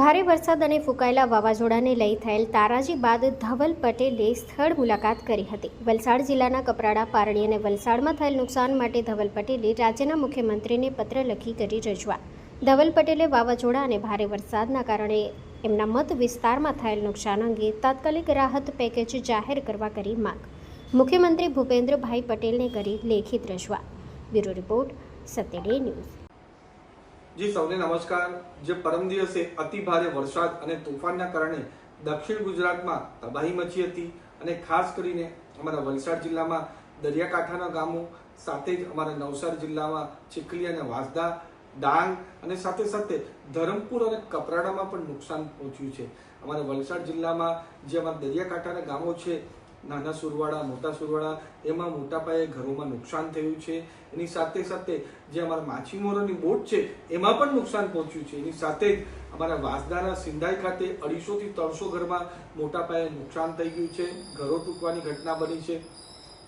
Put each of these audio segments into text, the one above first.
ભારે વરસાદ અને ફૂંકાયેલા વાવાઝોડાને લઈ થયેલ તારાજી બાદ ધવલ પટેલે સ્થળ મુલાકાત કરી હતી. વલસાડ જિલ્લાના કપરાડા, પારડી અને વલસાડમાં થયેલ નુકસાન માટે ધવલ પટેલે રાજ્યના મુખ્યમંત્રીને પત્ર લખી કરી રજૂઆત. ધવલ પટેલે વાવાઝોડા અને ભારે વરસાદના કારણે એમના મત વિસ્તારમાં થયેલ નુકસાન અંગે તાત્કાલિક રાહત પેકેજ જાહેર કરવા કરી માંગ. મુખ્યમંત્રી ભૂપેન્દ્રભાઈ પટેલને કરી લેખિત રજૂઆત. Bureau report, Satyaday news. જી, સૌને નમસ્કાર. જે પરમ દિવસે અતિ ભારે વરસાદ અને તોફાનના કારણે દક્ષિણ ગુજરાતમાં તબાહી મચી હતી અને ખાસ કરીને અમારા વલસાડ જિલ્લામાં દરિયાકાંઠાના ગામો, સાથે જ અમારા નવસારી જિલ્લામાં ચીખલી અને વાંસદા, ડાંગ અને સાથે સાથે ધરમપુર અને કપરાડામાં પણ નુકસાન પહોંચ્યું છે. અમારા વલસાડ જિલ્લામાં જે અમારા દરિયાકાંઠાના ગામો છે નાના સુરવાડા મોટા સુરવાડા એમાં મોટા પાયે ઘરોમાં નુકસાન થયું છે. એની સાથે સાથે જે અમારા માછીમારોની બોટ છે, એમાં પણ નુકસાન પહોંચ્યું છે. એની સાથે જ અમારા વાસદાના સિંધાઈ ખાતે અઢીસોથી ત્રણસો ઘરમાં મોટા પાયે નુકસાન થઈ ગયું છે. ઘરો તૂટવાની ઘટના બની છે.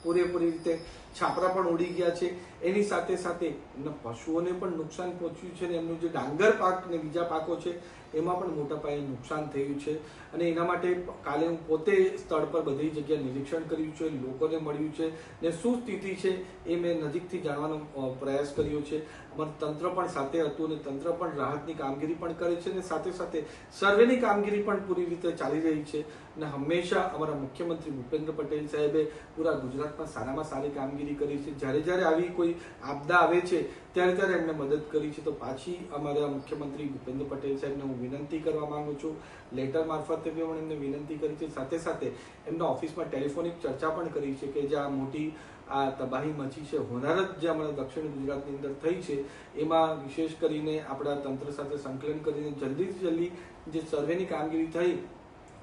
પૂરેપૂરી રીતે છાપરા પણ ઉડી ગયા છે. એની સાથે સાથે એમના પશુઓને પણ નુકસાન પહોંચ્યું છે અને એમનું જે ડાંગર પાક ને બીજા પાકો છે, એમાં પણ મોટા પાયે નુકસાન થયું છે. અને એના માટે કાલે હું પોતે સ્થળ પર બધી જગ્યાએ નિરીક્ષણ કર્યું છે, લોકોને મળ્યું છે ને શું સ્થિતિ છે એ મેં નજીકથી જાણવાનો પ્રયાસ કર્યો છે. અમારું તંત્ર પણ સાથે હતું અને તંત્ર પણ રાહતની કામગીરી પણ કરે છે અને સાથે સાથે સર્વેની કામગીરી પણ પૂરી રીતે ચાલી રહી છે. અને હંમેશા અમારા મુખ્યમંત્રી ભૂપેન્દ્ર પટેલ સાહેબે પૂરા ગુજરાતમાં સારામાં સારી કામગીરી કરી છે. જ્યારે જ્યારે આવી કોઈ આપદા આવે છે, ત્યારે ત્યારે એમને મદદ કરી છે. તો પાછી અમારા મુખ્યમંત્રી ભૂપેન્દ્ર પટેલ સાહેબને હું વિનંતી કરવા માંગુ છું. લેટર મારફતે પણ એમને વિનંતી કરી છે. સાથે સાથે એમના ઓફિસમાં ટેલિફોનિક ચર્ચા પણ કરી છે કે જે આ મોટી, આ તબાહી મચી છે, હોનારત જે અમારા દક્ષિણ ગુજરાતની અંદર થઈ છે, એમાં વિશેષ કરીને આપણા તંત્ર સાથે સંકલન કરીને જલ્દીથી જલ્દી જે સર્વેની કામગીરી થઈ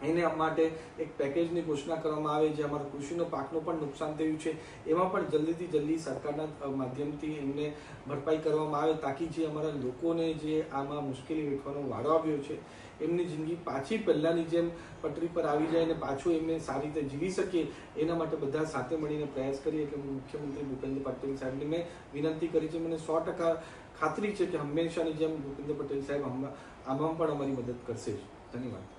એને માટે એક પેકેજની ઘોષણા કરવામાં આવે જે અમારા કૃષિનો પાકનું પણ નુકસાન થયું છે. એમાં પણ જલ્દીથી જલ્દી સરકારના માધ્યમથી એમને ભરપાઈ કરવામાં આવે તાકી જે અમારા લોકોને જે આમાં મુશ્કેલી વેઠવાનો વાળો આવ્યો છે, એમની જિંદગી પાછી પહેલાંની જેમ પટરી પર આવી જાય અને પાછું એમને સારી રીતે જીવી શકીએ, એના માટે બધા સાથે મળીને પ્રયાસ કરીએ. એટલે મુખ્યમંત્રી ભૂપેન્દ્ર પટેલ સાહેબને મેં વિનંતી કરી છે. મને સો ટકા ખાતરી છે કે હંમેશાની જેમ ભૂપેન્દ્ર પટેલ સાહેબ આમાં પણ અમારી મદદ કરશે. જ ધન્યવાદ.